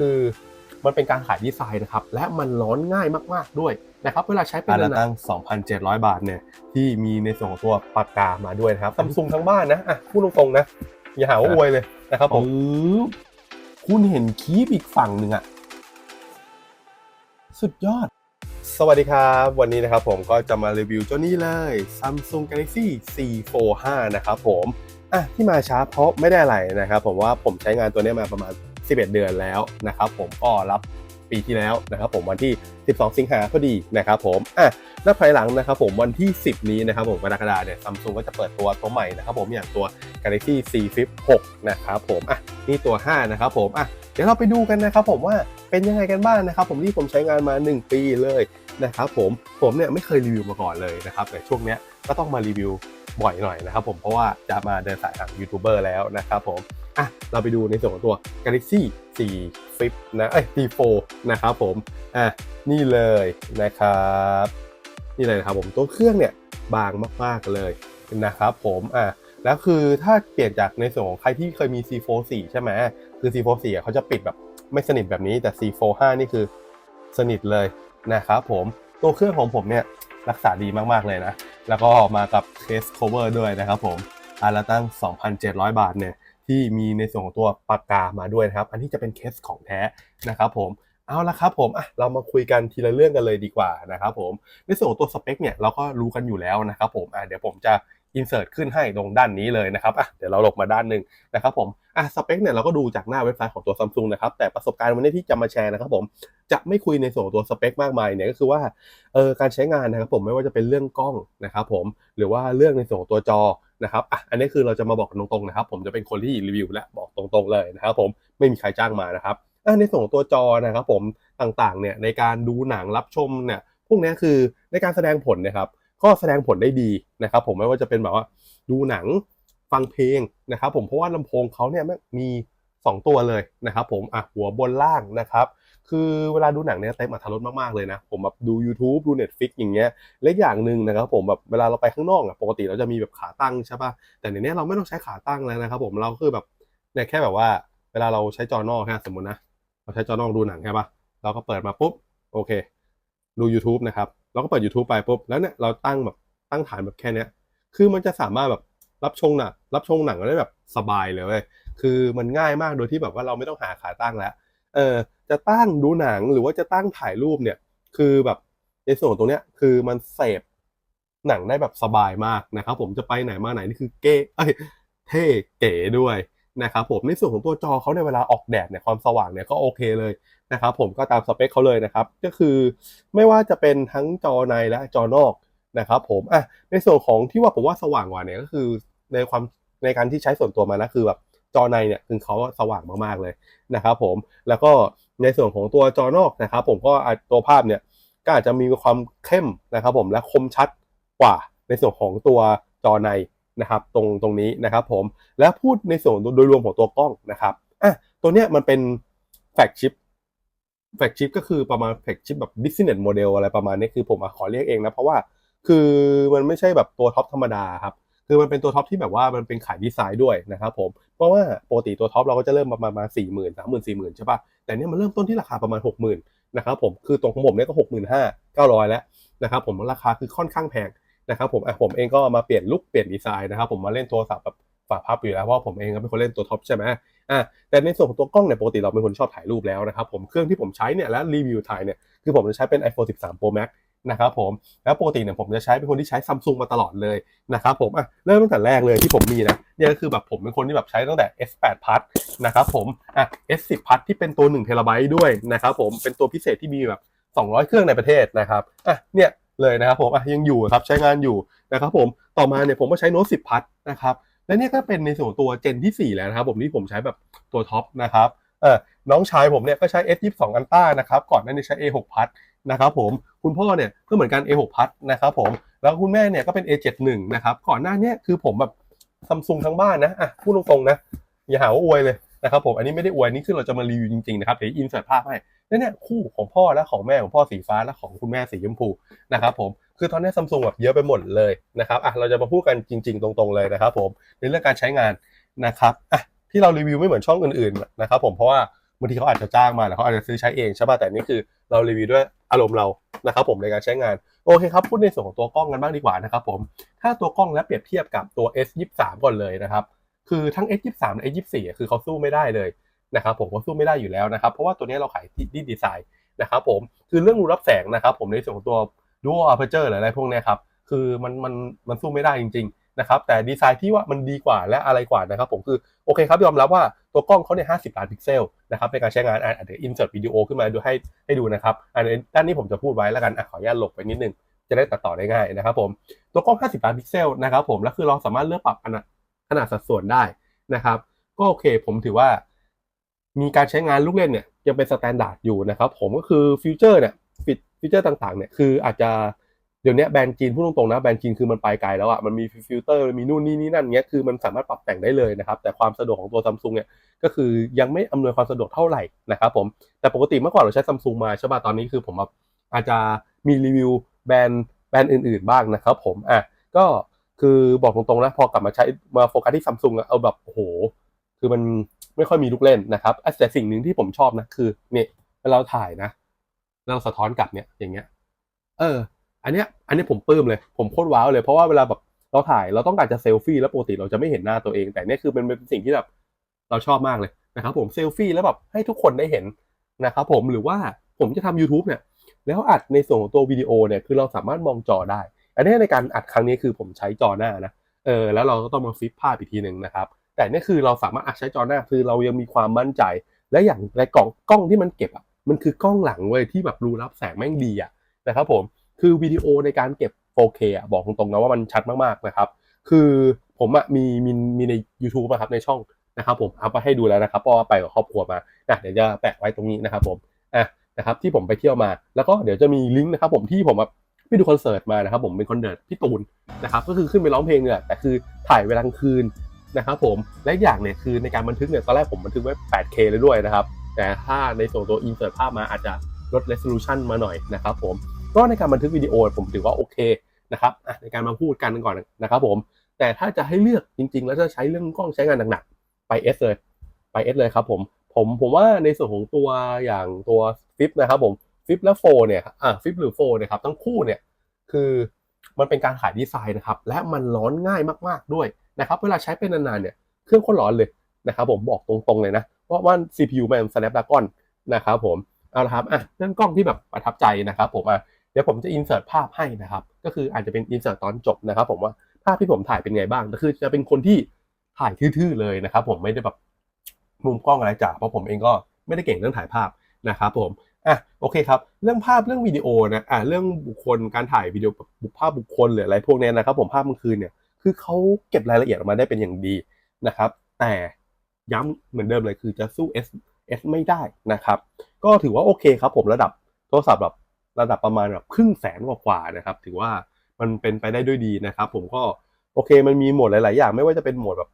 คือมันเป็นการขายดีไซน์นะครับ และมันร้อนง่ายมากๆด้วยนะครับ เวลาใช้เป็นอันละนานๆตั้ง 2,700 บาทเนี่ยที่มีในส่วนของตัวปากกามาด้วยนะครับซัมซุงทั้งบ้านนะอะพูดตรงๆนะ อย่าหาว่าอวยเลยนะครับผมคุณเห็นคีบอีกฝั่งหนึ่งอะสุดยอด สวัสดีครับ วันนี้นะครับผมก็จะมารีวิวเจ้านี้เลย Samsung Galaxy C45 นะครับผมอะที่มาช้าเพราะไม่ได้อะไรนะครับ ผมว่าผมใช้งานตัวนี้มาประมาณ 11 เดือนแล้วนะครับผมก็รับปีที่แล้วนะครับผมวันที่ 12 สิงหาพอดีนะครับผมอะแล้วภายหลังนะครับผมวันที่ 10 นี้นะครับผมกรกฎาคมเนี่ยซัมซุงก็จะเปิดตัวตัวใหม่นะครับผมอย่างตัว Galaxy C Flip 6นะครับผมอะนี่ตัว 5 นะครับผมอะเดี๋ยวเราไปดูกันนะครับผมว่าเป็นยังไงกันบ้างนะครับผมที่ผมใช้งานมา 1 ปีเลยนะครับผมผมเนี่ยไม่เคยรีวิวมาก่อนเลยนะครับแต่ช่วงเนี้ยก็ต้องมารีวิวบ่อยหน่อยนะครับผมเพราะว่าจะมาเดินสายทางยูทูบเบอร์แล้วนะครับผม อะเราไปดูในส่วนของตัว Galaxy 4 Flip นะเอ้ย C4 นะครับผมอะนี่เลยนะครับนี่เลยนะครับผมตัวเครื่องเนี่ยบางมากๆเลยนะครับผมอะแล้วคือถ้าเปลี่ยนจากในส่วนของใครที่เคยมี C44 ใช่ไหมคือ C44 อะเขาจะปิดแบบไม่สนิทแบบนี้แต่ C45 นี่คือสนิทเลยนะครับผมตัวเครื่องของผมเนี่ยรักษาดีมากๆเลยนะ แล้วก็มากับเคส cover ด้วยนะครับผมอันละตั้ง 2,700 บาทเนี่ย ที่มีในส่วนของตัวปากกามาด้วยนะครับ อันนี้จะเป็นเคสของแท้นะครับผมเอาละครับผมอะเรามาคุยกันทีละเรื่องกันเลยดีกว่านะครับผมในส่วนของตัวสเปคเนี่ยเราก็รู้กันอยู่แล้วนะครับผมอะเดี๋ยวผมจะ insert ขึ้นให้ตรงด้านนี้เลยนะครับอะเดี๋ยวเราหลบมาด้านหนึ่งนะครับผมอะสเปคเนี่ยเราก็ดูจากหน้าเว็บไซต์ของตัว Samsung นะครับแต่ประสบการณ์วันนี้ที่จะมาแชร์นะครับผมจะไม่คุยในส่วนของตัวสเปคมากมายเนี่ยก็คือว่าเออการใช้งานนะครับผมไม่ว่าจะเป็นเรื่องกล้องนะครับผมหรือว่าเรื่องในส่วนของตัวจอ นะครับอะอันนี้คือเราจะมาบอกตรงๆนะครับ ผมจะเป็นคนที่รีวิวและบอกตรงๆเลยนะครับ ผมไม่มีใครจ้างมานะครับอะในส่วนของตัวจอนะครับ ผมต่างๆเนี่ยในการดูหนังรับชมเนี่ยพวกนี้คือในการแสดงผลนะครับ ก็แสดงผลได้ดีนะครับ ผมไม่ว่าจะเป็นแบบว่าดูหนังฟังเพลงนะครับ ผมเพราะว่าลำโพงเขาเนี่ยมี 2 ตัวเลยนะครับ ผมอะหัวบนล่างนะครับ คือเวลาดูหนังเนี่ยเต็มอัตรสมากๆเลยนะ ผมแบบดู YouTube ดู Netflix อย่างเงี้ยเล็กอย่างหนึ่งนะครับผมแบบเวลาเราไปข้างนอกอะปกติเราจะมีแบบขาตั้งใช่ป่ะแต่ในเนี้ยเราไม่ต้องใช้ขาตั้งแล้วนะครับผมเราคือแบบเนี่ยแค่แบบว่า เวลาเราใช้จอนอกแค่สมมตินะเราใช้จอนอกดูหนังใช่ป่ะเราก็เปิดมาปุ๊บโอเค ดู YouTube นะครับเราก็เปิด YouTube ไปปุ๊บแล้วเนี่ยเราตั้งแบบตั้งฐานแบบแค่เนี้ยคือมันจะสามารถแบบรับชมหนังรับชมหนังได้แบบสบายเลยเว้ยคือมันง่ายมากโดยที่แบบว่าเราไม่ต้องหาขาตั้งแล้ว เออ จะตั้งดูหนังหรือว่าจะตั้งถ่ายรูปเนี่ย คือแบบในส่วนตรงเนี้ยคือมันเสพหนังได้แบบสบายมากนะครับ ผมจะไปไหนมาไหนนี่คือเก๋เอ้ยเท่เก๋ด้วยนะครับผมในส่วนของตัวจอเขาในเวลาออกแดดเนี่ยความสว่างเนี่ยก็โอเคเลยนะครับผมก็ตามสเปคเขาเลยนะครับ ก็คือไม่ว่าจะเป็นทั้งจอในและจอนอกนะครับผมอะในส่วนของที่ว่าผมว่าสว่างกว่าเนี่ยก็คือในความในการที่ใช้ส่วนตัวมานะคือแบบ จอในเนี่ยคือเขาสว่างมากๆเลยนะครับผมแล้วก็ในส่วนของตัวจอนอกนะครับ ผมก็ตัวภาพเนี่ยก็อาจจะมีความเข้มนะครับ ผมและคมชัดกว่าในส่วนของตัวจอในนะครับตรงตรงนี้นะครับผมและพูดในส่วนโดยรวมของตัวกล้องนะครับอะตัวเนี้ยมันเป็นแฟลกชิปแฟลกชิปก็คือประมาณแฟลกชิปแบบ business model อะไรประมาณนี้คือผมอขอเรียกเองนะ เพราะว่าคือมันไม่ใช่แบบตัวท็อปธรรมดาครับ คือมันเป็นตัวท็อปที่แบบว่ามันเป็นขายดีไซน์ด้วยนะครับผมเพราะว่าปกติตัวท็อปเราก็จะเริ่มประมาณมาสี่หมื่นสามหมื่นสี่หมื่นใช่ปะแต่เนี้ยมันเริ่มต้นที่ราคาประมาณหกหมื่นนะครับผมคือตรงของผมเนี่ยก็หกหมื่นห้าเก้าร้อยแล้วนะครับผมราคาคือค่อนข้างแพงนะครับผมอะผมเองก็มาเปลี่ยนลุคเปลี่ยนดีไซน์นะครับผมมาเล่นโทรศัพท์แบบฝาพับอยู่แล้วเพราะผมเองก็เป็นคนเล่นตัวท็อปใช่ไหมอะแต่ในส่วนของตัวกล้องเนี่ยปกติเราเป็นคนชอบถ่ายรูปแล้วนะครับผมเครื่องที่ผมใช้เนี่ยและรีวิวถ่ายเนี่ยคือผมจะใช้เป็น iPhone 13 Pro Max นะครับผมแล้วปกติเนี่ยผมจะใช้เป็นคนที่ใช้ซัมซุงมาตลอดเลยนะครับผมอะเริ่มตั้งแต่แรกเลยที่ผมมีนะเนี่ยก็คือแบบผมเป็นคนที่แบบใช้ตั้งแต่ S8 Plus นะครับผมอะ S10 Plus ที่เป็นตัว1เทราไบต์ด้วยนะครับผมเป็นตัวพิเศษที่มีแบบ 200 เครื่องในประเทศนะครับอะเนี่ยเลยนะครับผมอะยังอยู่ครับใช้งานอยู่นะครับผมต่อมาเนี่ยผมก็ใช้โน้ต10 Plus นะครับและเนี่ยก็เป็นในส่วนตัวเจนที่ 4 แล้วนะครับผมที่ผมใช้แบบตัวท็อปนะครับเออน้องชายผมเนี่ยก็ใช้ S22 Ultra นะครับก่อนหน้านี้ใช้ A6 Plus นะครับผมคุณพ่อเนี่ยก็เหมือนกัน A6 พัดนะครับผมแล้วคุณแม่เนี่ยก็เป็น A71 นะครับก่อนหน้านี้คือผมแบบซัมซุงทั้งบ้านนะอะพูดตรงๆนะอย่าหาว่าอวยเลยนะครับผมอันนี้ไม่ได้อวยนี่คือเราจะมารีวิวจริงๆนะครับเดี๋ยวอินเสิร์ตภาพให้เนี่ยคู่ของพ่อและของแม่ของพ่อสีฟ้าและของคุณแม่สีชมพูนะครับผมคือตอนนี้ซัมซุงแบบเยอะไปหมดเลยนะครับอะเราจะมาพูดกันจริง ๆ ตรงๆเลยนะครับผมในเรื่องการใช้งานนะครับอะที่เรารีวิวไม่เหมือนช่องอื่นๆนะครับผมเพราะว่าบางทีเขาอาจจะจ้างมาแล้วเขาอาจจะซื้อใช้เองใช่ป่ะแต่นี่คือ เรารีวิวด้วยอารมณ์เรานะครับผมในการใช้งานโอเคครับพูดในส่วนของตัวกล้องกันบ้างดีกว่านะครับผมถ้าตัวกล้องและเปรียบเทียบกับตัว S23 ก่อนเลยนะครับคือทั้ง S23 และ S24 อ่คือเขาสู้ไม่ได้เลยนะครับผมเขาสู้ไม่ได้อยู่แล้วนะครับเพราะว่าตัวนี้เราขายที่ดีไซน์นะครับผมคือเรื่องรูรับแสงนะครับผมในส่วนของตัว Dual Aperture หรืออะไรพวกนี้ครับคือมันมันมันสู้ไม่ได้จริง ๆ นะครับแต่ดีไซน์ที่ว่ามันดีกว่าและอะไรกว่านะครับผมคือโอเคครับยอมรับว่าตัวกล้องเขาเนี่ย50ล้านพิกเซลนะครับในการใช้งานอะเดออินเสิร์ตวิดีโอขึ้นมาดูให้ให้ดูนะครับอันนี้ด้านนี้ผมจะพูดไว้แล้วกันอขออนุญาตหลบไปนิดนึงจะได้ตัดต่อได้ง่ายนะครับผมตัวกล้อง 50 ล้านพิกเซลนะครับผมแล้วคือเราสามารถเลือกปรับขนาดขนาดสัดส่วนได้นะครับ ก็โอเคผมถือว่า มีการใช้งานลูกเล่นเนี่ยยังเป็นสแตนดาร์ดอยู่นะครับผมก็คือฟิวเจอร์เนี่ยฟิวเจอร์ต่างๆเนี่ยคืออาจจะ เดี๋ยวนี้แบรนด์จีนพูดตรงๆนะแบรนด์จีนคือมันไปไกลแล้วอะมันมีฟิลเตอร์มีนู่นนี่นี่นั่นเงี้ยคือมันสามารถปรับแต่งได้เลยนะครับแต่ความสะดวกของตัวซัมซุงเนี่ยก็คือยังไม่อำนวยความสะดวกเท่าไหร่นะครับผมแต่ปกติเมื่อก่อนเราใช้ซัมซุงมาใช่ป่ะตอนนี้คือผมแบบอาจจะมีรีวิวแบรนด์แบรนด์อื่น ๆบ้างนะครับผมอะก็คือบอกตรงๆนะพอกลับมาใช้มาโฟกัสที่ซัมซุงอะเอาแบบโอ้โหคือมันไม่ค่อยมีลูกเล่นนะครับแต่สิ่งหนึ่งที่ผมชอบนะคือเนี่ยเราถ่ายนะเราสะท้อนกลับเนี่ยอย่างเงี้ย เออ อันเนี้ยอันนี้ผมปลื้มเลยผมโคตรว้าวเลยเพราะว่าเวลาแบบเราถ่ายเราต้องการจะเซลฟี่แล้วปกติเราจะไม่เห็นหน้าตัวเอง แต่เนี่ยคือมันเป็นสิ่งที่แบบเราชอบมากเลยนะครับผมเซลฟี่แล้วแบบให้ทุกคนได้เห็นนะครับผมหรือว่าผมจะทำ YouTube เนี่ยแล้วอัดในส่วนของตัววิดีโอเนี่ยคือเราสามารถมองจอได้ อันนี้ในการอัดครั้งนี้คือผมใช้จอหน้านะเออแล้วเราก็ต้องมาฟลิปภาพอีกทีหนึ่งนะครับแต่นี่คือเราสามารถอัดใช้จอหน้าคือเรายังมีความมั่นใจ และอย่างในกล่องกล้องที่มันเก็บอะมันคือกล้องหลังเว้ยที่แบบรูรับแสงแม่งดีอะนะครับผม คือวิดีโอในการเก็บ 4K อะบอกตรงๆนะว่ามันชัดมากๆนะครับ คือผมอะมีมีมีใน YouTube นะครับในช่องนะครับผมเอาไปให้ดูแล้วนะครับเพราะว่าไปกับครอบครัวมาอะเดี๋ยวจะแปะไว้ตรงนี้นะครับผมอะนะครับที่ผมไปเที่ยวมา แล้วก็เดี๋ยวจะมีลิงก์นะครับผมที่ผมไปดูคอนเสิร์ตมานะครับผมเป็นคอนเสิร์ตพี่ตูนนะครับก็คือขึ้นไปร้องเพลงเนี่ยแต่คือถ่ายเวลากลางคืนนะครับผมและอย่างเนี่ยคือในการบันทึกเนี่ยตอนแรกผมบันทึกไว้ 8K เลยด้วยนะครับแต่ถ้าในส่วนตัว insert ภาพมาอาจจะลด resolution มาหน่อยนะครับผม ก็ในการบันทึกวิดีโอผมถือว่าโอเคนะครับอะในการมาพูดกันก่อนนะครับผมแต่ถ้าจะให้เลือกจริง ๆ แล้วจะใช้เรื่องกล้องใช้งานหนักๆไป S เลยไป S เลยครับผมผมผมว่าในส่วนของตัวอย่างตัวฟิปนะครับผมฟิปและโฟเนี่ยอะฟิปหรือโฟเนี่ยครับทั้งคู่เนี่ยคือมันเป็นการขายดีไซน์นะครับและมันร้อนง่ายมากๆด้วยนะครับเวลาใช้เป็นนานๆเนี่ยเครื่องโคตรร้อนเลยนะครับผมบอกตรงๆเลยนะเพราะว่า CPU มัน Snapdragon นะครับผมเอาละครับอะเรื่องกล้องที่แบบประทับใจนะครับผมอะ เดี๋ยวผมจะ insert ภาพให้นะครับ ก็คืออาจจะเป็น insert ตตอนจบนะครับ ผมว่าภาพที่ผมถ่ายเป็นไงบ้างก็คือจะเป็นคนที่ถ่ายทื่อๆเลยนะครับ ผมไม่ได้แบบมุมกล้องอะไรจ๋าเพราะผมเองก็ไม่ได้เก่งเรื่องถ่ายภาพนะครับผมอะโอเคครับ เรื่องภาพเรื่องวิดีโอนะอะเรื่องบุคคลการถ่ายวิดีโอบุภาพบุคคลหรืออะไรพวกเนี้ยนะครับ ผมภาพกลางคืนเนี่ยคือเขาเก็บรายละเอียดออกมาได้เป็นอย่างดีนะครับ แต่ย้ำเหมือนเดิมเลยคือจะสู้ S S ไม่ได้นะครับ ก็ถือว่าโอเคครับผมระดับโทรศัพท์แบบ ระดับประมาณแบบครึ่งแสนกว่าๆนะครับ ถือว่ามันเป็นไปได้ด้วยดีนะครับ ผมก็โอเคมันมีโหมดหลาย ๆ อย่าง ไม่ว่าจะเป็นโหมดแบบ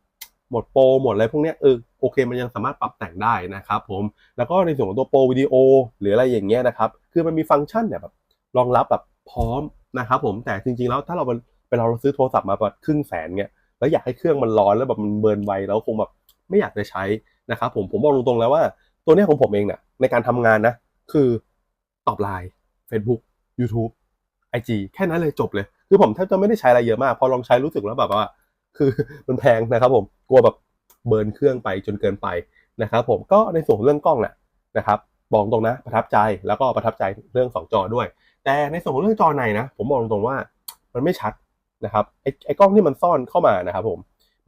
โหมดโปรโหมดอะไรพวกนี้เออโอเคมันยังสามารถปรับแต่งได้นะครับ ผมแล้วก็ในส่วนของตัวโปรวิดีโอหรืออะไรอย่างเงี้ยนะครับ คือมันมีฟังก์ชันเนี่ยแบบรองรับแบบพร้อมนะครับ ผมแต่จริง ๆ แล้วถ้าเราเวลาเราซื้อโทรศัพท์มาแบบครึ่งแสนเนี่ยแล้วอยากให้เครื่องมันร้อนแล้วแบบมันเบิร์นไวแล้วคงแบบไม่อยากจะใช้นะครับ ผมผมบอกตรงๆแล้วว่า ตัวเนี้ยของผมเองเนี่ยในการทำงานนะ คือตอบไลน์ Facebook YouTube IG แค่นั้นเลยจบเลย คือผมแทบจะไม่ได้ใช้อะไรเยอะมาก พอลองใช้รู้สึกแล้วแบบว่า คือมันแพงนะครับผมกลัวแบบเบิร์นเครื่องไปจนเกินไปนะครับผมก็ในส่วนเรื่องกล้องแหละนะครับบอกตรงนะประทับใจแล้วก็ประทับใจเรื่องสองจอด้วย แต่ในส่วนของเรื่องจอในนะผมบอกตรงๆว่ามันไม่ชัดนะครับไอ้ไอ้กล้องที่มันซ่อนเข้ามานะครับผม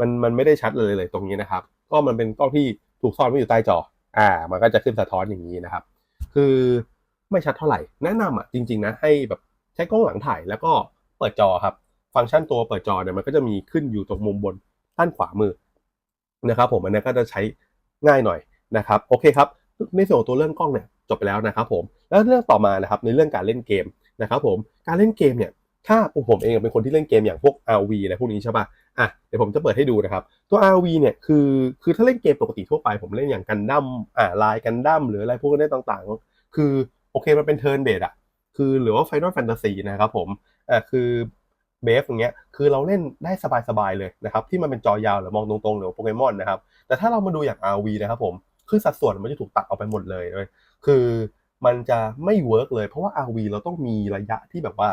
มันมันไม่ได้ชัดเลยเลยตรงนี้นะครับ ก็มันเป็นกล้องที่ถูกซ่อนไว้อยู่ใต้จออ่า มันก็จะขึ้นสะท้อนอย่างนี้นะครับ คือ ไม่ชัดเท่าไหร่ แนะนำอะจริง ๆ นะ ให้แบบใช้กล้องหลังถ่ายแล้วก็เปิดจอครับ ฟังก์ชันตัวเปิดจอเนี่ยมันก็จะมีขึ้นอยู่ตรงมุมบนด้านขวามือนะครับผมอันนี้ก็จะใช้ง่ายหน่อยนะครับโอเคครับในส่วนของตัวเรื่องกล้องเนี่ยจบไปแล้วนะครับผมแล้วเรื่องต่อมานะครับในเรื่องการเล่นเกมนะครับผมการเล่นเกมเนี่ยถ้าผมเองเป็นคนที่เล่นเกมอย่างพวก RV อะไรพวกนี้ใช่ป่ะอะเดี๋ยวผมจะเปิดให้ดูนะครับ ตัว RV เนี่ยคือคือถ้าเล่นเกมปกติทั่วไปผมเล่นอย่างกันดั้มอ่าลายกันดั้มหรืออะไรพวกนี้ต่างๆ คือ อเคมันเป็นเทิร์นเบสอะคือหรือว่า Final Fantasy นะครับผมอ่าคือเบฟอย่างเงี้ยคือเราเล่นได้สบายๆเลยนะครับที่มันเป็นจอยาวหรือมองตรงๆหรือโปเกมอนนะครับแต่ถ้าเรามาดูอย่าง RV นะครับผมคือสัดส่วนมันจะถูกตัดออกไปหมดเลยเว้ยคือมันจะไม่เวิร์กเลยเพราะว่า RV เราต้องมีระยะที่แบบว่า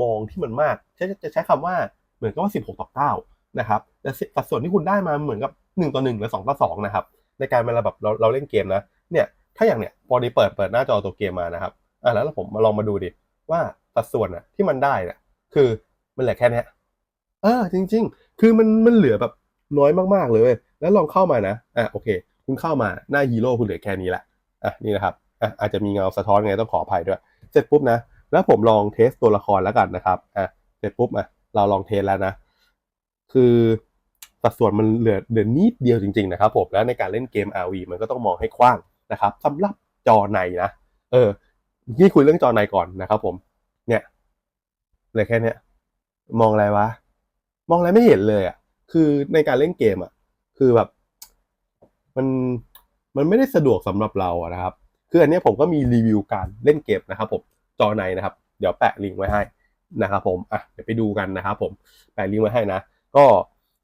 มองที่มันมากจะจะใช้คำว่าเหมือนกับว่า 16 ต่อ 9 นะครับแต่สัดส่วนที่คุณได้มาเหมือนกับ 1 ต่อ 1 หรือ 2 ต่อ 2 นะครับ ในการเวลาแบบเราเราเล่นเกมนะเนี่ย ถ้าอย่างเนี้ยพอดีเปิดเปิดหน้าจอตัวเกมมานะครับอะแล้วผมมาลองมาดูดิว่าสัดส่วนน่ะที่มันได้น่ะคือมันเหลือแค่เนี้ยเออจริง ๆ คือมันมันเหลือแบบน้อยมากๆเลยเว้ยแล้วลองเข้ามานะอะโอเค คุณเข้ามาหน้าฮีโร่คุณเหลือแค่นี้แหละอะนี่นะครับอะอาจจะมีเงาสะท้อนไงต้องขออภัยด้วย เสร็จปุ๊บนะ แล้วผมลองเทสตัวละครแล้วกันนะครับอะเสร็จปุ๊บอะเราลองเทสแล้วนะ คือสัดส่วนมันเหลือเหลือนิดเดียวจริง ๆ นะครับผมแล้วในการเล่นเกม RV มันก็ต้องมองให้กว้าง นะครับสำหรับจอในนะ เออนี่คุยเรื่องจอในก่อนนะครับ ผม เนี่ยเลยแค่เนี้ยมองอะไรวะ มองอะไรไม่เห็นเลยอะ คือในการเล่นเกมอะ คือแบบ มันมันไม่ได้สะดวกสำหรับเราอะนะครับ คืออันนี้ผมก็มีรีวิวการเล่นเกมนะครับ ผมจอในนะครับ เดี๋ยวแปะลิงก์ไว้ให้นะครับ ผมอะเดี๋ยวไปดูกันนะครับ ผมแปะลิงก์ไว้ให้นะก็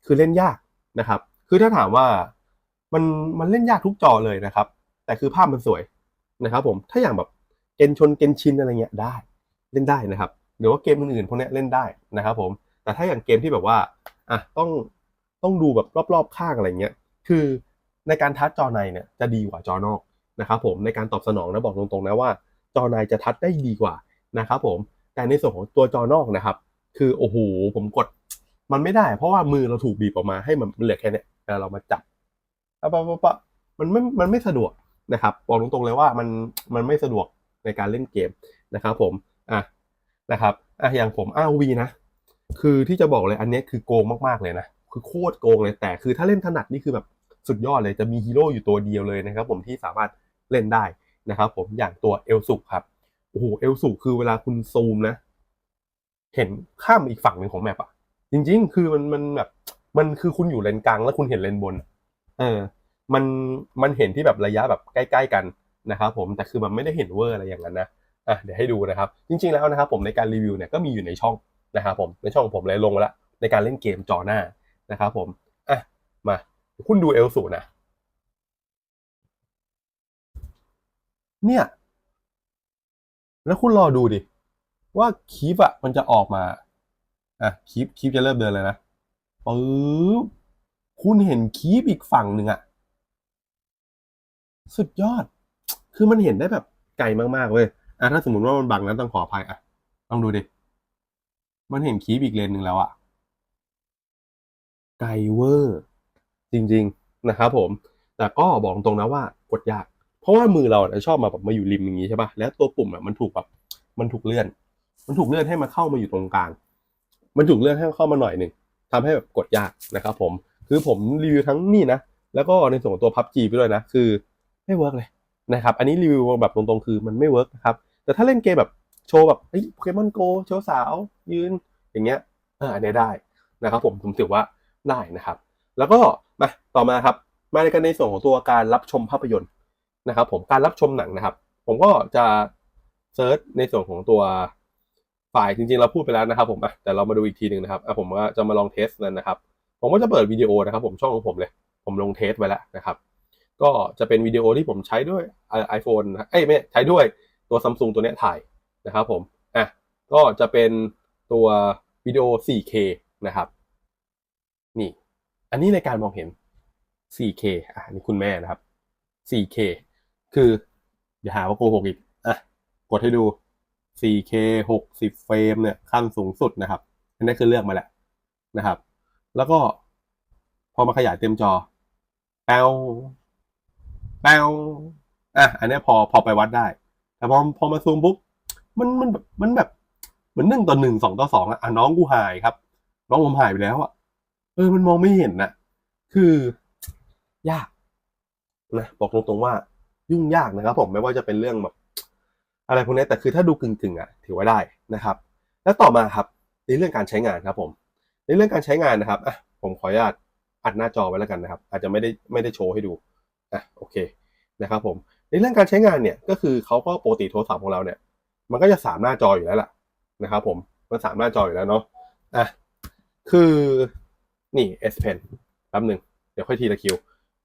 คือเล่นยากนะครับ คือถ้าถามว่ามันมันเล่นยากทุกจอเลยนะครับ แต่คือภาพมันสวยนะครับผมถ้าอย่างแบบเกนชนเกนชินอะไรเงี้ยได้เล่นได้นะครับ หรือว่าเกมอื่นๆพวกนี้เล่นได้นะครับผมแต่ถ้าอย่างเกมที่แบบว่าอะต้องต้องดูแบบรอบๆข้างอะไรเงี้ยคือในการทัชจอในเนี่ยจะดีกว่าจอนอกนะครับผมในการตอบสนองนะบอกตรงๆนะว่า จอในจะทัชได้ดีกว่านะครับผมแต่ในส่วนของตัวจอนอกนะครับ คือโอ้โหผมกดมันไม่ได้ เพราะว่ามือเราถูกบีบออกมาให้มันเหลือแค่นี้ยเวลาเรามาจับปะปะปะปะมันไม่มันไม่สะดวก นะครับบอกตรงๆเลยว่ามันมันไม่สะดวกในการเล่นเกมนะครับผมอะนะครับอะอย่างผม RV นะ คือที่จะบอกเลยอันนี้คือโกงมากๆเลยนะคือโคตรโกงเลยแต่คือถ้าเล่นถนัดนี่คือแบบสุดยอดเลยจะมีฮีโร่อยู่ตัวเดียวเลยนะครับผมที่สามารถเล่นได้นะครับผมอย่างตัวเอลสุกครับโอ้โหเอลสุกคือเวลาคุณซูมนะ เห็นข้ามอีกฝั่งหนึ่งของแมปอะจริง ๆ คือมันมันแบบมันคือคุณอยู่เลนกลางแล้วคุณเห็นเลนบน เออ มันมันเห็นที่แบบระยะแบบใกล้ๆกันนะครับผมแต่คือมันไม่ได้เห็นเวอร์อะไรอย่างนั้นนะอะเดี๋ยวให้ดูนะครับ จริง ๆแล้วนะครับผมในการรีวิวเนี่ยก็มีอยู่ในช่องนะครับผมในช่องผมเลยลงมาแล้วในการเล่นเกมจอหน้านะครับผมอะมาคุณดูเอลสูนะเนี่ย แล้วคุณรอดูดิ ว่าคลิปอะมันจะออกมา อะคลิปคลิปจะเริ่มเดินเลยนะปึ๊บคุณเห็นคลิปอีกฝั่งหนึ่งอะ สุดยอด คือมันเห็นได้แบบไกลมากๆเว้ยอะถ้าสมมติว่ามันบังนั้นต้องขออภัยอะลองดูดิ มันเห็นคลิปอีกเลนหนึ่งแล้วอะไกลเวอร์ จริง ๆ นะครับผม แต่ก็บอกตรงนะว่ากดยาก เพราะว่ามือเราชอบมาแบบมาอยู่ริมอย่างนี้ใช่ป่ะ แล้วตัวปุ่มอะมันถูกแบบ มันถูกเลื่อน มันถูกเลื่อนให้มาเข้ามาอยู่ตรงกลาง มันถูกเลื่อนให้เข้ามาหน่อยหนึ่งทำให้แบบกดยากนะครับผม คือผมรีวิวทั้งนี่นะ แล้วก็ในส่วนของตัวพับจีไปด้วยนะ คือ ไม่เวิร์กเลยนะครับ อันนี้รีวิวแบบตรงๆคือมันไม่เวิร์กนะครับ แต่ถ้าเล่นเกมแบบโชว์แบบเฮ้ยโปเกมอนโกโชว์สาว ยืนอย่างเงี้ยอันนี้ได้นะครับผมผมถือว่าได้นะครับ แล้วก็มาต่อมาครับมาในกันในส่วนของตัวการรับชมภาพยนตร์นะครับ ผมการรับชมหนังนะครับ ผมก็จะเซิร์ชในส่วนของตัวฝ่ายจริงๆเราพูดไปแล้วนะครับ ผมอะแต่เรามาดูอีกทีหนึ่งนะครับอะผมก็จะมาลองเทสกันนะครับ ผมก็จะเปิดวิดีโอนะครับ ผมช่องของผมเลย ผมลงเทสไว้แล้วนะครับ ก็จะเป็นวิดีโอที่ผมใช้ด้วย iPhone นะเอ้ยไม่ใช้ด้วยตัวซัมซุงตัวเนี้ยถ่ายนะครับผมอะก็จะเป็นตัววิดีโอ 4K นะครับ นี่ อันนี้ในการมองเห็น 4K อะนี่คุณแม่นะครับ 4K คืออย่าหาว่าโกหกอีกอะกดให้ดู 4K 60 เฟรมเนี่ยขั้นสูงสุดนะครับ อันนี้คือเลือกมาแล้วนะครับ แล้วก็พอมาขยายเต็มจอแปว แปวอะอันนี้พอพอไปวัดได้ แต่พอพอมาซูมปุ๊บมันมันแบบมันแบบเหมือนหนึ่งต่อหนึ่งสองต่อสองอะน้องกูหายครับ น้องผมหายไปแล้วอะเออมันมองไม่เห็นนะคือยากนะบอกตรงๆว่ายุ่งยากนะครับ ผมไม่ว่าจะเป็นเรื่องแบบ อะไรพวกนี้แต่คือถ้าดูกึ่งๆอะ ถือว่าได้นะครับ แล้วต่อมาครับ ในเรื่องการใช้งานครับ ผม ในเรื่องการใช้งานนะครับอะผมขออนุญาตอัดหน้าจอไว้แล้วกันนะครับ อาจจะไม่ได้ไม่ได้โชว์ให้ดู อะโอเคนะครับผมในเรื่องการใช้งานเนี่ยก็คือเขาก็ปกติโทรศัพท์ของเราเนี่ย มันก็จะสามหน้าจออยู่แล้วล่ะนะครับผมมันสามหน้าจออยู่แล้วเนาะอะคือนี่ S Pen แป๊บหนึ่งเดี๋ยวค่อยทีละคิว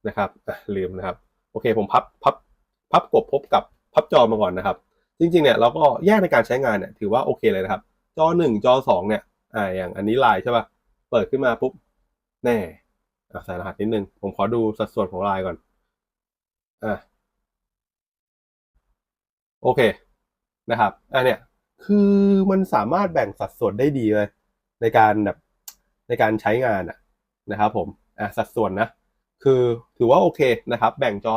นะครับอะลืมนะครับ โอเคผมพับพับพับกบพบกับพับจอมาก่อนนะครับ จริงๆเนี่ยเราก็แยกในการใช้งานเนี่ยถือว่าโอเคเลยนะครับ จอหนึ่งจอสองเนี่ยอ่าอย่างอันนี้ลายใช่ป่ะเปิดขึ้นมาปุ๊บแน่อะใส่รหัสนิดนึง ผมขอดูสัดส่วนของลายก่อน อะโอเคนะครับอันเนี้ยคือมันสามารถแบ่งสัดส่วนได้ดีเลย ในการแบบในการใช้งานอะนะครับผมอะสัดส่วนนะคือถือว่าโอเคนะครับ แบ่งจอ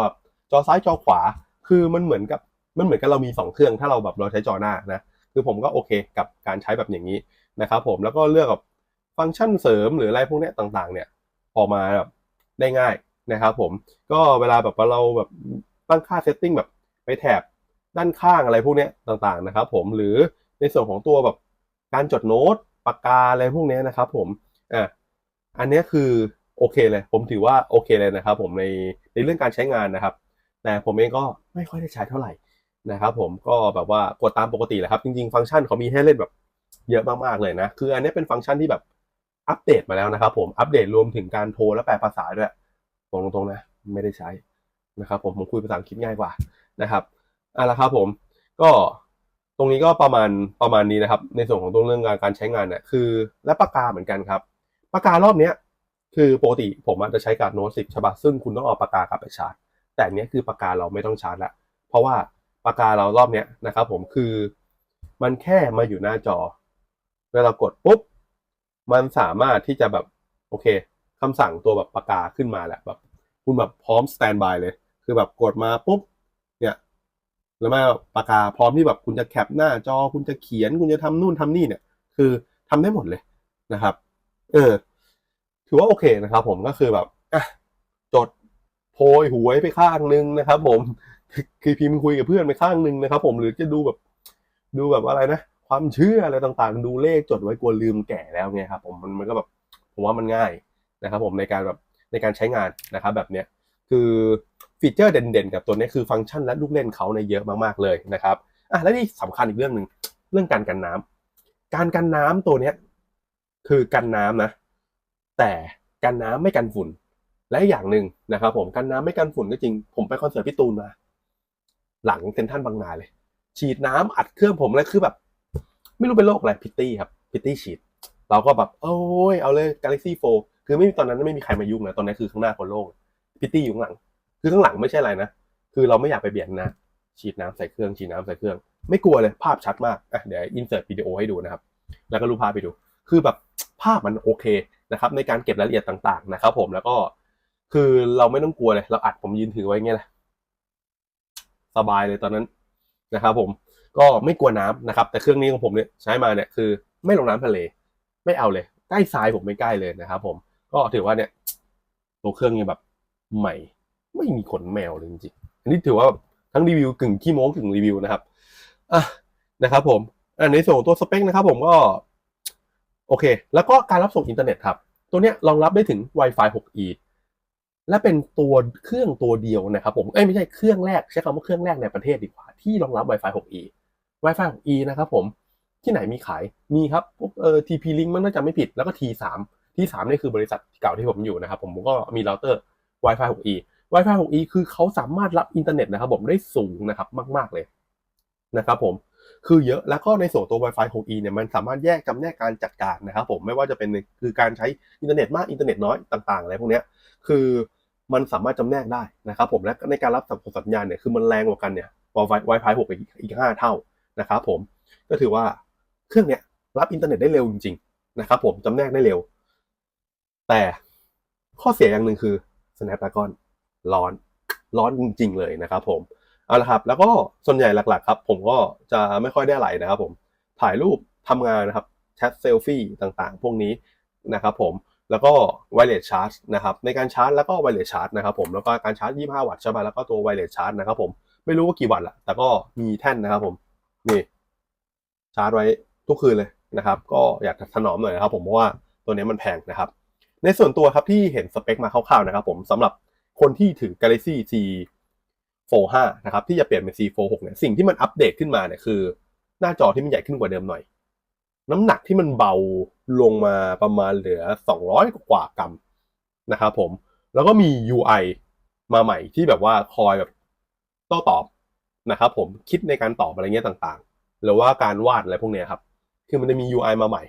จอซ้ายจอขวา คือมันเหมือนกับมันเหมือนกับเรามีสองเครื่องถ้าเราแบบเราใช้จอหน้านะคือผมก็โอเคกับการใช้แบบอย่างนี้นะครับผมแล้วก็เลือกกับฟังก์ชันเสริมหรืออะไรพวกนี้ต่างๆ เนี่ยออกมาแบบได้ง่าย นะครับผมก็เวลาแบบเราแบบตั้งค่าเซตติ้งแบบไปแถบด้านข้างอะไรพวกนี้ต่างๆนะครับผมหรือในส่วนของตัวแบบการจดโน้ตปากกาอะไรพวกนี้นะครับผมอะอันนี้คือโอเคเลย ผมถือว่าโอเคเลยนะครับผมในในเรื่องการใช้งานนะครับ แต่ผมเองก็ไม่ค่อยได้ใช้เท่าไหร่นะครับผมก็แบบว่ากดตามปกติแหละครับ จริงๆ ฟังก์ชันเขามีให้เล่นแบบเยอะมากๆเลยนะ คืออันนี้เป็นฟังก์ชันที่แบบอัปเดตมาแล้วนะครับผมอัปเดตรวมถึงการโทรและแปลภาษาด้วย บอกตรงๆนะ ไม่ได้ใช้นะครับผมผมคุยภาษาอังกฤษง่ายกว่านะครับอะละครับผมก็ตรงนี้ก็ประมาณประมาณนี้นะครับ ในส่วนของตัวเรื่องการใช้งานเนี่ยคือ และปากกาเหมือนกันครับปากการอบเนี้ยคือปกติผมอาจจะใช้การโน้ตสิบฉบับซึ่งคุณต้องเอาปากกากลับไปชาร์จ แต่เนี้ยคือปากกาเราไม่ต้องชาร์จละเพราะว่าปากกาเรารอบเนี้ยนะครับ ผมคือมันแค่มาอยู่หน้าจอเวลากดปุ๊บมันสามารถที่จะแบบโอเค คำสั่งตัวแบบปากกาขึ้นมาแหละแบบคุณแบบพร้อมสแตนบายเลย คือแบบกดมาปุ๊บเนี่ยแล้วมาปากกาพร้อมที่แบบคุณจะแคปหน้าจอคุณจะเขียนคุณจะทำนู่นทำนี่เนี่ย คือทำได้หมดเลยนะครับ เออ ถือว่าโอเคนะครับ ผมก็คือแบบอะจดโพยหวยไปข้างนึงนะครับ ผมคือพิมพ์คุยกับเพื่อนไปข้างนึงนะครับ ผมหรือจะดูแบบ ดูแบบอะไรนะความเชื่ออะไรต่างๆ ดูเลขจดไว้กลัวลืมแก่แล้วไงครับ ผมมันมันก็แบบผมว่ามันง่าย นะครับผมในการแบบในการใช้งานนะครับแบบเนี้ยคือฟีเจอร์เด่นๆ กับตัวนี้คือฟังก์ชันและลูกเล่นเขาในเยอะมากๆเลยนะครับอะและที่สำคัญอีกเรื่องหนึ่งเรื่องการกันน้ำการกันน้ำตัวเนี้ยคือกันน้ำนะ แต่กันน้ำไม่กันฝุ่น และอย่างหนึ่งนะครับ ผมกันน้ำไม่กันฝุ่นก็จริง ผมไปคอนเสิร์ตพี่ตูนมา หลังเซนทันบางนาเลย ฉีดน้ำอัดเครื่องผมเลยคือแบบ ไม่รู้เป็นโรคอะไรพิตตี้ครับพิตตี้ฉีด เราก็แบบโอ้ยเอาเลย Galaxy 4 คือไม่มีตอนนั้นไม่มีใครมายุ่งนะตอนนั้นคือข้างหน้าคนโล่งพิตตี้อยู่ข้างหลัง คือข้างหลังไม่ใช่อะไรนะคือเราไม่อยากไปเบียดนะฉีดน้ำใส่เครื่องฉีดน้ำใส่เครื่อง ไม่กลัวเลยภาพชัดมากอะเดี๋ยวอินเสิร์ตวิดีโอให้ดูนะครับ แล้วก็รูปภาพไปดู คือแบบภาพมันโอเคนะครับ ในการเก็บรายละเอียดต่างๆ นะครับ ผมแล้วก็คือเราไม่ต้องกลัวเลย เราอัดผมยืนถือไว้เงี้ยแหละสบายเลยตอนนั้นนะครับ ผมก็ไม่กลัวน้ำนะครับ แต่เครื่องนี้ของผมเนี่ยใช้มาเนี่ยคือ ไม่ลงน้ำทะเล ไม่เอาเลย ใกล้ทรายผมไม่ใกล้เลยนะครับ ผม ก็ถือว่าเนี่ยตัวเครื่องเนี่ยแบบใหม่ ไม่มีขนแมวเลยจริงๆอันนี้ถือว่าทั้งรีวิวกึ่งขี้โม้กึ่งรีวิวนะครับอะนะครับ ผมอันในส่วนตัวสเปคนะครับ ผมก็ โอเค แล้วก็การรับส่งอินเทอร์เน็ตครับ ตัวเนี้ยรองรับได้ถึง Wi-Fi 6E และเป็นตัวเครื่องตัวเดียวนะครับ ผมเอ้ยไม่ใช่เครื่องแรกใช้คำว่าเครื่องแรกในประเทศดีกว่า ที่รองรับ Wi-Fi 6E Wi-Fi 6E นะครับ ผมที่ไหนมีขายมีครับพวกเอ่อ TP Link มันน่าจะไม่ผิดแล้วก็ T3 T3 นี่คือบริษัทเก่าที่ผมอยู่นะครับผมก็มีเราเตอร์ Wi-Fi 6E Wi-Fi 6E คือเขาสามารถรับอินเทอร์เน็ตนะครับผมได้สูงนะครับมากๆเลยนะครับผมคือเยอะแล้วก็ในส่วนตัว Wi-Fi 6E เนี่ยมันสามารถแยกจำแนกการจัดการนะครับผมไม่ว่าจะเป็นคือการใช้อินเทอร์เน็ตมากอินเทอร์เน็ตน้อยต่างๆอะไรพวกนี้คือมันสามารถจำแนกได้นะครับผมและในการรับสัญญาณเนี่ยคือมันแรงกว่ากันเนี่ย Wi-Fi Wi-Fi 6อีกอีกห้าเท่านะครับผมก็ถือว่าเครื่องเนี้ยรับอินเทอร์เน็ตได้เร็วจริงๆนะครับผมจำแนกได้เร็ว แต่ข้อเสียอย่างหนึ่งคือ Snapdragon ร้อนร้อนจริง ๆ เลยนะครับผมเอาละครับ แล้วก็ส่วนใหญ่หลัก ๆ ครับ ผมก็จะไม่ค่อยได้อะไรนะครับผมถ่ายรูปทำงานนะครับแชทเซลฟี่ต่างๆ พวกนี้นะครับผมแล้วก็ไวเลสชาร์จนะครับในการชาร์จแล้วก็ไวเลสชาร์จนะครับผมแล้วก็การชาร์จ 25 วัตต์ใช่ไหมแล้วก็ตัวไวเลสชาร์จนะครับผมไม่รู้ว่ากี่วัตต์ละแต่ก็มีแท่นนะครับผมนี่ชาร์จไว้ทุกคืนเลยนะครับ ก็อยากถนอมหน่อยนะครับ ผมเพราะว่าตัวนี้มันแพงนะครับ ในส่วนตัวครับที่เห็นสเปคมาคร่าวๆนะครับผมสำหรับคนที่ถือ Galaxy C 45นะครับที่จะเปลี่ยนเป็น C46 เนี่ยสิ่งที่มันอัปเดตขึ้นมาเนี่ยคือ หน้าจอที่มันใหญ่ขึ้นกว่าเดิมหน่อย น้ำหนักที่มันเบาลงมาประมาณเหลือ 200 กว่ากรัมนะครับผมแล้วก็มี UI มาใหม่ที่แบบว่าคอยแบบโต้ตอบนะครับผมคิดในการตอบอะไรเงี้ยต่างๆ หรือว่าการวาดอะไรพวกเนี้ยครับ คือมันจะมี UI มาใหม่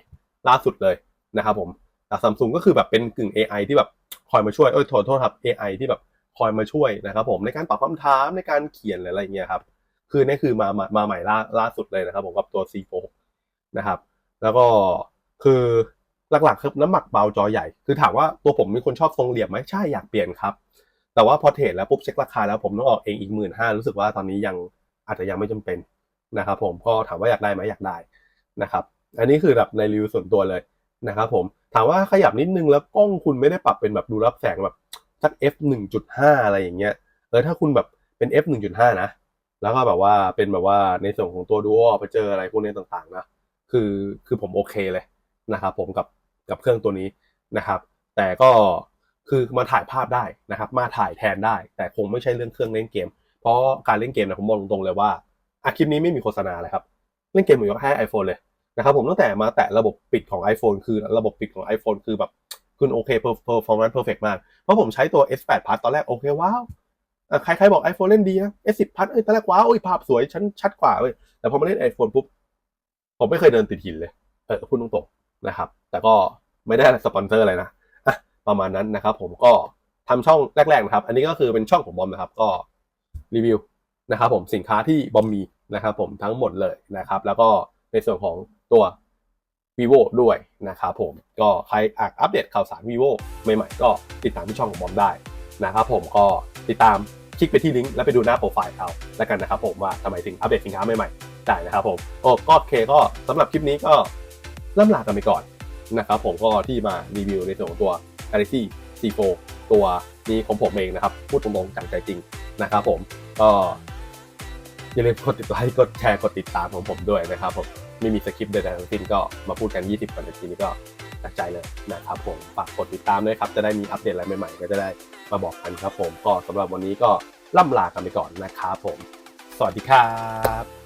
ล่าสุดเลยนะครับผม แต่ซัมซุงก็คือแบบเป็นกึ่ง AI ที่แบบคอยมาช่วยเอ้ยโทษโทษครับ AI ที่แบบคอยมาช่วยนะครับผมในการตอบคำถามในการเขียนหรืออะไรเงี้ยครับคือนี่คือมามามาใหม่ล่าล่าสุดเลยนะครับผมกับตัว C4 นะครับ แล้วก็คือหลักๆคือน้ำหมักเบาจอใหญ่ คือถามว่าตัวผมเป็นคนชอบทรงเหลี่ยมไหมใช่อยากเปลี่ยนครับ แต่ว่าพอเทรดแล้วปุ๊บเช็คราคาแล้วผมต้องออกเองอีกหมื่นห้ารู้สึกว่าตอนนี้ยังอาจจะยังไม่จำเป็นนะครับผมก็ถามว่าอยากได้ไหมอยากได้นะครับ อันนี้คือแบบในรีวิวส่วนตัวเลยนะครับผม ถามว่าขยับนิดนึงแล้วกล้องคุณไม่ได้ปรับเป็นแบบดูรับแสงแบบสัก f 1.5 อะไรอย่างเงี้ยเออถ้าคุณแบบเป็น f 1.5 นะ แล้วก็แบบว่าเป็นแบบว่าในส่วนของตัวดูอไปเจออะไรพวกนี้ต่างๆนะคือคือผมโอเคเลยนะครับผมกับกับเครื่องตัวนี้นะครับ แต่ก็คือมาถ่ายภาพได้นะครับ มาถ่ายแทนได้ แต่คงไม่ใช่เรื่องเครื่องเล่นเกม เพราะการเล่นเกมนะผมบอกตรงๆเลยว่าอะคลิปนี้ไม่มีโฆษณาเลยครับ เล่นเกมผมยกให้ iPhone เลย นะครับผมตั้งแต่มาแตะระบบปิดของ iPhone คือระบบปิดของ iPhone คือแบบคุณโอเค performance perfect มาก เพราะผมใช้ตัว S8 Plus ตอนแรกโอเคว้าวใครๆบอก iPhone เล่นดีนะ S10 Plus เอ้ยตอนแรกว้าวโอ้ยภาพสวยชันชัดกว่าเว้ยแต่พอมาเล่น iPhone ปุ๊บผมไม่เคยเดินติดหินเลยเออพูดตรงๆนะครับ แต่ก็ไม่ได้สปอนเซอร์อะไรนะอะประมาณนั้นนะครับ ผมก็ทำช่องแรกๆนะครับ อันนี้ก็คือเป็นช่องของบอมนะครับ ก็รีวิวนะครับ ผมสินค้าที่บอมมีนะครับ ผมทั้งหมดเลยนะครับ แล้วก็ในส่วนของ ตัว vivo ด้วยนะครับผมก็ใครอยากอัปเดตข่าวสาร vivo ใหม่ๆ ก็ติดตามที่ช่องของบอมได้นะครับผมก็ติดตามคลิกไปที่ลิงก์แล้วไปดูหน้าโปรไฟล์เขาแล้วกันนะครับผมว่าทำไมถึงอัปเดตสินค้าใหม่ๆได้นะครับผมโอ้ก็โอเคก็สำหรับคลิปนี้ก็ล่ำลากันไปก่อนนะครับผมก็ที่มารีวิวในส่วนของตัว Galaxy C4 ตัวนี้ของผมเองนะครับ พูดตรงๆจากใจจริงนะครับผมก็อย่าลืมกดติดไลค์กดแชร์กดติดตามของผมด้วยนะครับผม ไม่มีสคริปต์ใดๆทั้งสิ้นก็มาพูดกัน 20กว่านาทีนี้ก็จากใจเลยนะครับผมฝากกดติดตามด้วยครับ จะได้มีอัปเดตอะไรใหม่ๆ ก็จะได้มาบอกกันครับผมก็สำหรับวันนี้ก็ล่ำลากันไปก่อนนะครับผม สวัสดีครับ